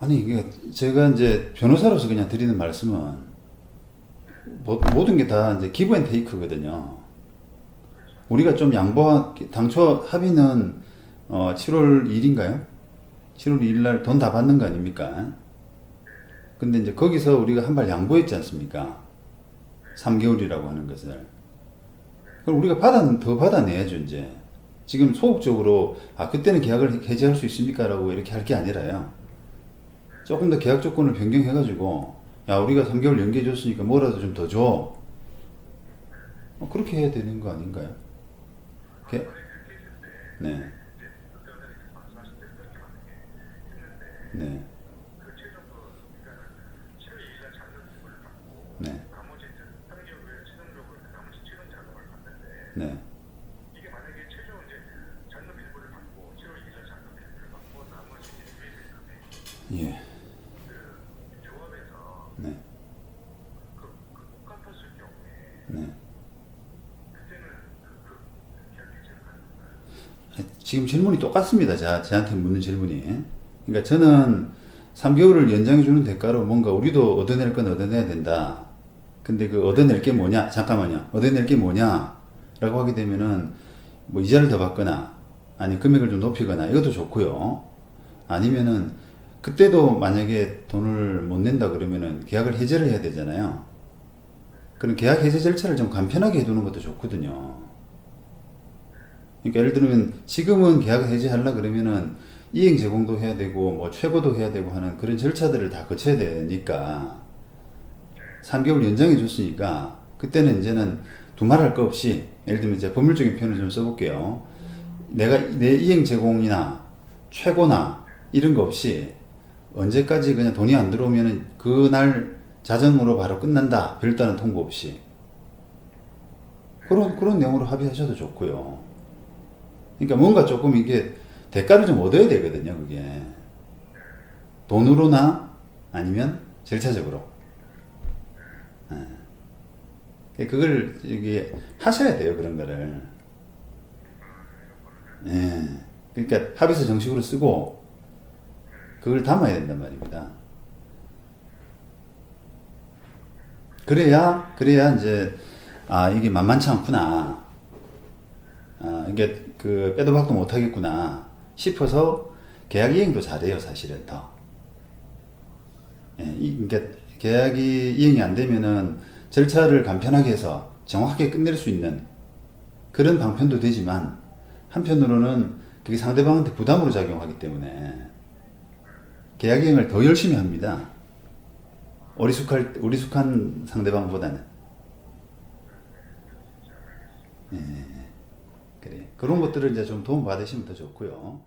아니 이게 제가 이제 변호사로서 그냥 드리는 말씀은 모- 모든 게 다 이제 기브 앤 테이크거든요. 우리가 좀 양보 당초 합의는 어 7월 2일인가요? 7월 2일 날 돈 다 받는 거 아닙니까? 근데 이제 거기서 우리가 한 발 양보했지 않습니까? 3개월이라고 하는 것을. 그럼 우리가 받아 더 받아내야죠 이제. 지금 소극적으로 아 그때는 계약을 해지할 수 있습니까 라고 이렇게 할 게 아니라요. 조금 더 계약 조건을 변경해가지고 야 우리가 3개월 연기해 줬으니까 뭐라도 좀 더 줘. 어, 그렇게 해야 되는 거 아닌가요? 게... 네. 네. 네. 네. 이게 만약에 최종 이제 잔금 일부를 받고 7월 2일 잔금 일부를 받고 나머지 일부를 예. 네. 그, 네. 그, 그? 네, 지금 질문이 똑같습니다. 자, 저한테 묻는 질문이. 그러니까 저는 3개월을 연장해 주는 대가로 뭔가 우리도 얻어낼 건 얻어내야 된다. 근데 그 얻어낼 게 뭐냐? 잠깐만요. 얻어낼 게 뭐냐? 라고 하게 되면은 뭐 이자를 더 받거나 아니 금액을 좀 높이거나 이것도 좋고요. 아니면은 그때도 만약에 돈을 못 낸다 그러면은 계약을 해제를 해야 되잖아요. 그런 계약 해제 절차를 좀 간편하게 해두는 것도 좋거든요. 그러니까 예를 들면 지금은 계약을 해지하려 그러면은 이행 제공도 해야 되고 뭐 최고도 해야 되고 하는 그런 절차들을 다 거쳐야 되니까 3개월 연장해 줬으니까 그때는 이제는 두말할 거 없이 예를 들면 이제 법률적인 표현을 좀 써볼게요. 내가 내 이행 제공이나 최고나 이런 거 없이 언제까지 그냥 돈이 안 들어오면은 그날 자정으로 바로 끝난다. 별다른 통보 없이. 그런 그런 내용으로 합의하셔도 좋고요. 그러니까 뭔가 조금 이게 대가를 좀 얻어야 되거든요, 그게. 돈으로나 아니면 절차적으로. 예. 그걸 이게 하셔야 돼요, 그런 거를. 예. 그러니까 합의서 정식으로 쓰고 그걸 담아야 된단 말입니다. 그래야 그래야 이제 아 이게 만만치 않구나. 아 이게 그 빼도 박도 못 하겠구나 싶어서 계약 이행도 잘해요 사실은 더. 예, 이, 그러니까 계약이 이행이 안 되면은 절차를 간편하게 해서 정확하게 끝낼 수 있는 그런 방편도 되지만 한편으로는 그게 상대방한테 부담으로 작용하기 때문에 계약 이행을 더 열심히 합니다. 어리숙할 어리숙한 상대방보다는. 예, 그래 그런 것들을 이제 좀 도움 받으시면 더 좋고요.